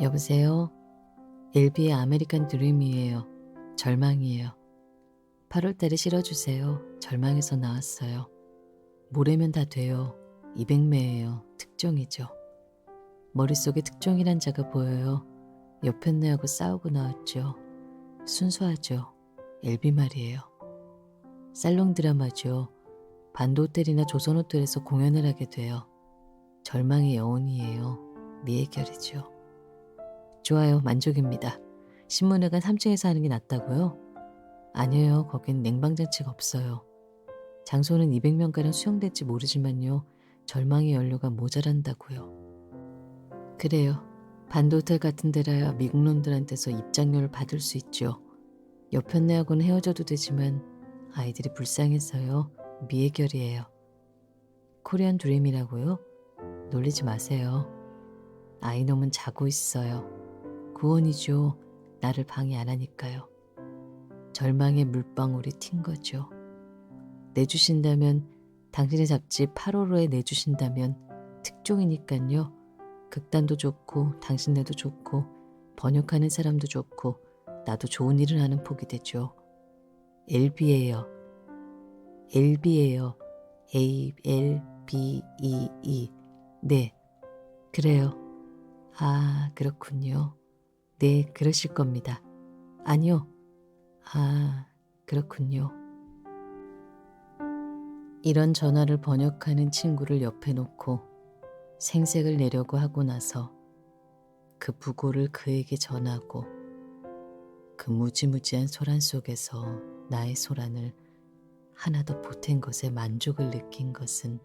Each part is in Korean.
여보세요? 엘비의 아메리칸 드림이에요. 절망이에요. 8월달에 실어주세요. 절망에서 나왔어요. 모레면 다 돼요. 200매예요. 특종이죠. 머릿속에 특종이란 자가 보여요. 옆편네하고 싸우고 나왔죠. 순수하죠. 엘비 말이에요. 살롱 드라마죠. 반도호텔이나 조선호텔에서 공연을 하게 돼요. 절망의 여운이에요. 미해결이죠. 좋아요. 만족입니다. 신문회관 3층에서 하는 게 낫다고요? 아니에요. 거긴 냉방장치가 없어요. 장소는 200명가량 수용될지 모르지만요. 절망의 연료가 모자란다고요. 그래요. 반도호텔 같은 데라야 미국 놈들한테서 입장료를 받을 수 있죠. 여편네하고는 헤어져도 되지만 아이들이 불쌍해서요. 미해결이에요. 코리안 드림이라고요? 놀리지 마세요. 아이놈은 자고 있어요. 구원이죠. 나를 방해 안 하니까요. 절망의 물방울이 튄 거죠. 내주신다면 당신의 잡지 8월호에 내주신다면 특종이니깐요. 극단도 좋고 당신네도 좋고 번역하는 사람도 좋고 나도 좋은 일을 하는 폭이 되죠. 엘비예요. 엘비예요. A L B E E. 네. 그래요. 아, 그렇군요. 네, 그러실 겁니다. 아니요. 아, 그렇군요. 이런 전화를 번역하는 친구를 옆에 놓고 생색을 내려고 하고 나서 그 부고를 그에게 전하고 그 무지무지한 소란 속에서 나의 소란을 하나 더 보탠 것에 만족을 느낀 것은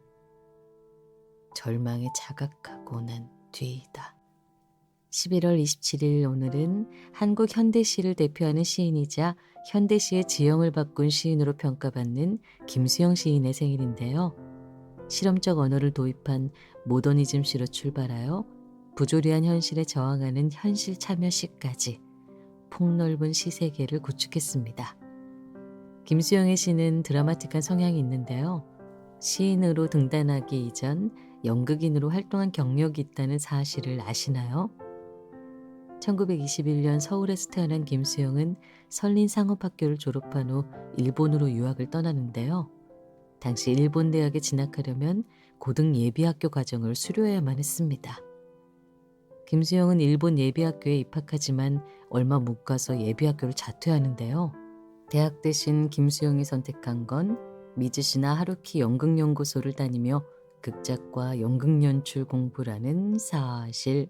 절망에 자각하고 난 뒤이다. 11월 27일 오늘은 한국 현대시를 대표하는 시인이자 현대시의 지형을 바꾼 시인으로 평가받는 김수영 시인의 생일인데요. 실험적 언어를 도입한 모더니즘 시로 출발하여 부조리한 현실에 저항하는 현실 참여 시까지 폭넓은 시 세계를 구축했습니다. 김수영의 시는 드라마틱한 성향이 있는데요. 시인으로 등단하기 이전 연극인으로 활동한 경력이 있다는 사실을 아시나요? 1921년 서울에서 태어난 김수영은 설린 상업학교를 졸업한 후 일본으로 유학을 떠나는데요. 당시 일본 대학에 진학하려면 고등 예비학교 과정을 수료해야만 했습니다. 김수영은 일본 예비학교에 입학하지만 얼마 못 가서 예비학교를 자퇴하는데요. 대학 대신 김수영이 선택한 건 미즈시나 하루키 연극연구소를 다니며 극작과 연극연출 공부라는 사실.